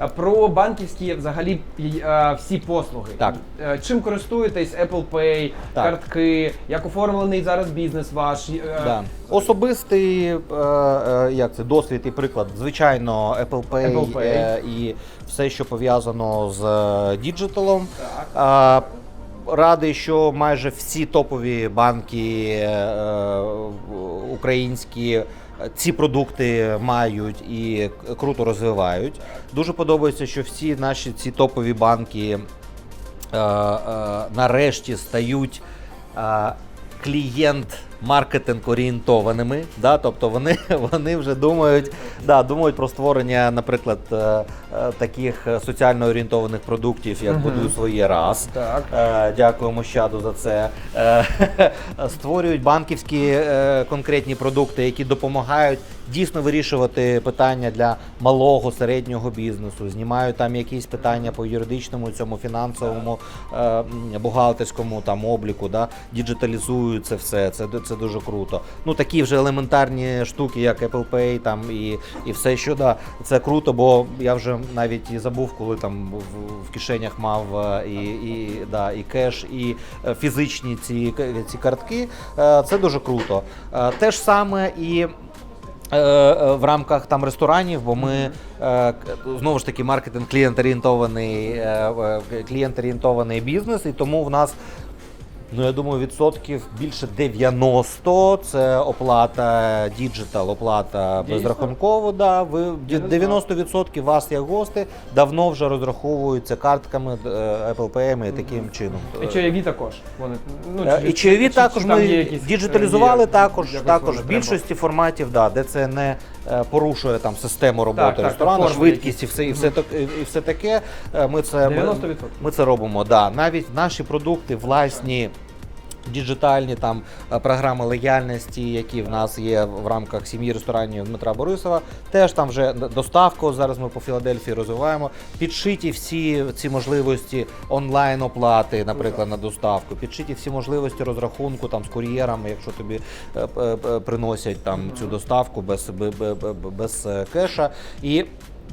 Е, Про банківські взагалі е, всі послуги. Так. Е, Чим користуєтесь? Apple Pay, Так. картки, як оформлений зараз бізнес ваш? Да. Особистий як це, досвід і приклад. Звичайно, Apple Pay, Apple Pay. і все, що пов'язано з діджиталом. Так. Радий, що майже всі топові банки е, українські ці продукти мають і круто розвивають. Дуже подобається, що всі наші ці топові банки е, е, нарешті стають е, клієнт маркетинг орієнтованими. Да? Тобто вони, вони вже думають, да, думають про створення, наприклад, е, е, таких соціально орієнтованих продуктів, як Мгм. будуй своє раз. Так. Е, Дякуємо щаду за це. Створюють банківські конкретні продукти, які допомагають дійсно вирішувати питання для малого середнього бізнесу. Знімають там якісь питання по юридичному, цьому фінансовому, бухгалтерському там обліку, да, діджиталізують це все. Це, це дуже круто. Ну такі вже елементарні штуки, як Apple Pay, там і, і все, що да, це круто, бо я вже навіть і забув, коли там в, в кишенях мав е, і, і, да, і кеш, і е, фізичні ці, ці картки. Е, Це дуже круто. Е, Те ж саме і. е, е, В рамках там ресторанів, бо ми е, знову ж таки маркетинг клієнт-орієнтований, е, е, клієнт-орієнтований бізнес, і тому в нас Ну, я думаю, відсотків більше 90 це оплата діджитал, оплата Дійсно? безрахунково. Да. Ви Я не 90% вас як гости давно вже розраховуються картками е, Apple Pay і таким чином. І чайові також. Вони, ну, Е, чи- І чайові чи- також чи ми якісь, діджиталізували є- також, також в більшості форматів, да, де це не е, порушує там систему роботи Так, так, ресторану, форми швидкість і все, і все, так- і все таке. Е, Ми це, ми, 90%. ми це робимо. Да. Навіть наші продукти власні. Діджитальні там е, програми лояльності, які в нас є в рамках сім'ї ресторанів Дмитра Борисова, теж там вже доставку. Зараз ми по Філадельфії розвиваємо. Підшиті всі ці можливості онлайн оплати, наприклад, на доставку. Підшиті всі можливості розрахунку там з кур'єрами, якщо тобі е, е, приносять там цю доставку без, бе- бе- бе- без е, кеша. І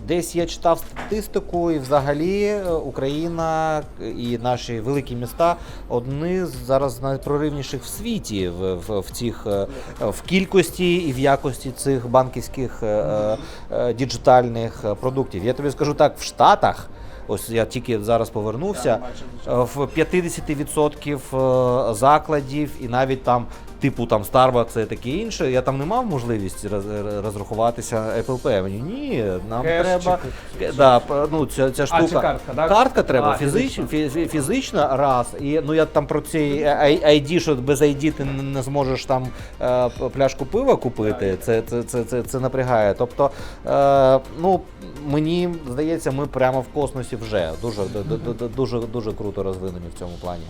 Десь я читав статистику, і взагалі е, Україна і наші великі міста одні з зараз найпроривніших в світі в, в, в цих е, в кількості і в якості цих банківських е, е, е, діджитальних е, продуктів. Я тобі скажу так, в Штатах. Ось я тільки зараз повернувся. е, В 50% е, закладів і навіть там, типу там Starbucks і таке інше, я там не мав можливість роз- розрахуватися Apple Pay. Мені ні, нам Кеш треба. чи- Да, ну, ця, ця штука. чи картка, да? Картка треба А, фізично, фі- фізично раз. І ну я там про цей ID, що без ID ти не- зможеш там е, пляшку пива купити. Це, це, це, це, це напрягає. Тобто, е, ну мені здається, ми прямо в космосі вже дуже, дуже, дуже круто розвинені в цьому плані.